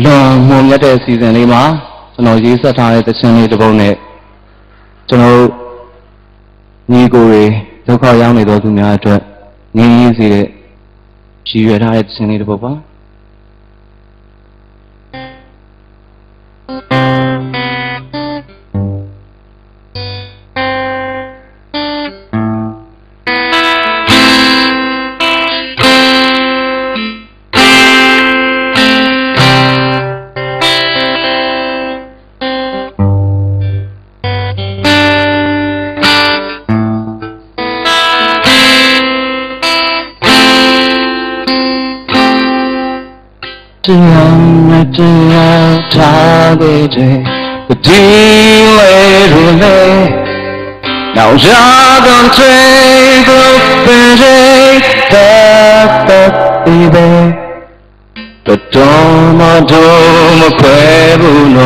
အလွန်မှုန်မြတ်တဲ့အစီအစဉ်လေးမှာကျွန်တော်ရေးဆက်ထားတဲ့သချင်းလေးတစ်ပုဒ်နဲ့ကျွန်တော်တို့ညီကိုတွေဒုက္ခရောက်နေသောသူများအတွက်ငြိမ်းရင်းစေတဲ့ရည်ရွယ်ထားတဲ့သချင်းလေးတစ်ပုဒ်ပါ 뜨뜻뜨뜻 차대제 그 딜레룰레 나오자던 제급배제 답답이베 또또마도마 괴분노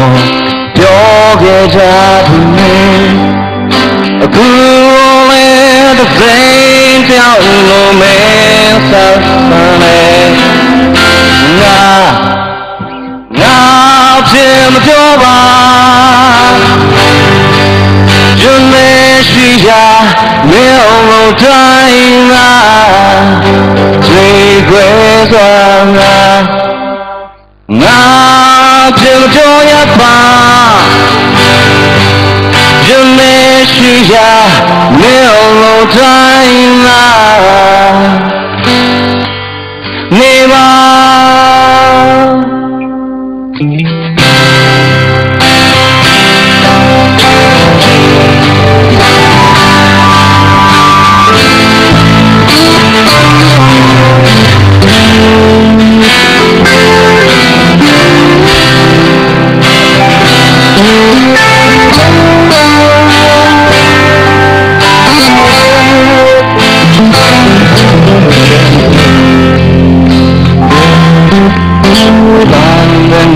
벽에 자 စွာငါငါဖြစ်မပြောရပါယုံမရှိရာမြေအောင်တိုင်း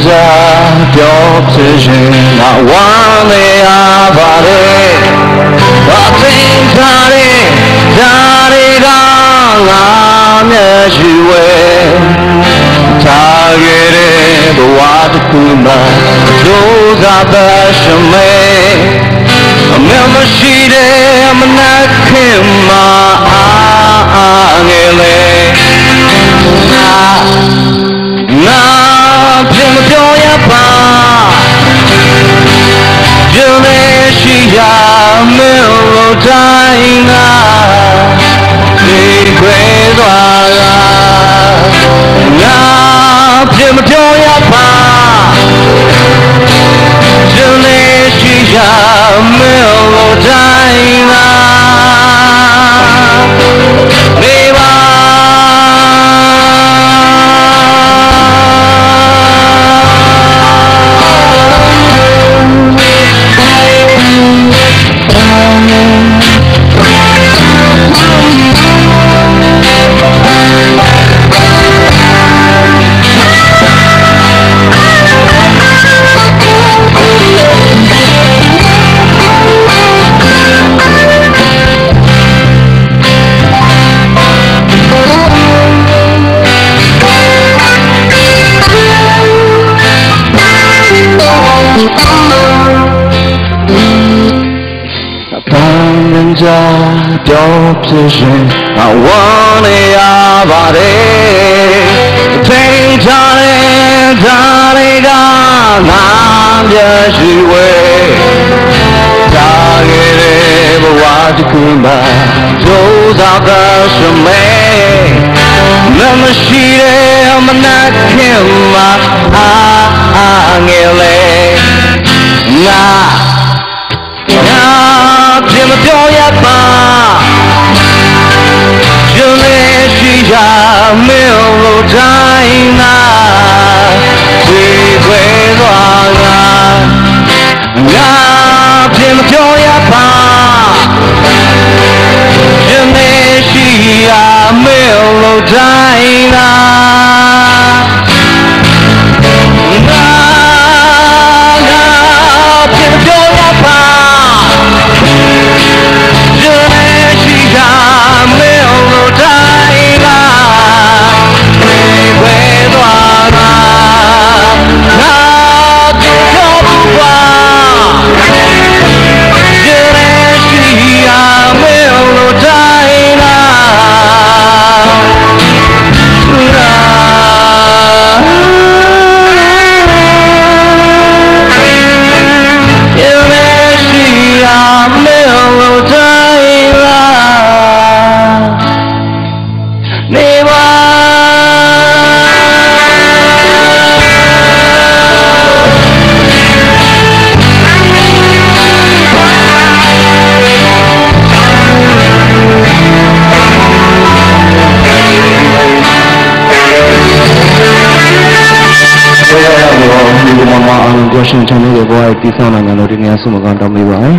တန်ကြပြောဖြစ်ရင်ငါဝမ်းနေရပါတယ်ဘာသိထားတဲ့ဓာရီကငါမျက်ရှိဝဲထားခဲ့တဲ့ဘဝတစ်ခုမှာဒုက္ခသက်ရှမဲအမေမရှိတဲ့မနက်ခင်မှာ I don't presume I want your body. Take darling, darling, darling I'm ရှင်ချမ်းမြေတဲ့ဘဝရဲ့တည်ဆောက်နိုင်ကြလို့ဒီနေရာဆုမကောင်းတောင်းပေးပါမယ်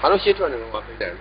ငါတို့ရှေ့ထွက်နေတော့မဖိတ်တယ်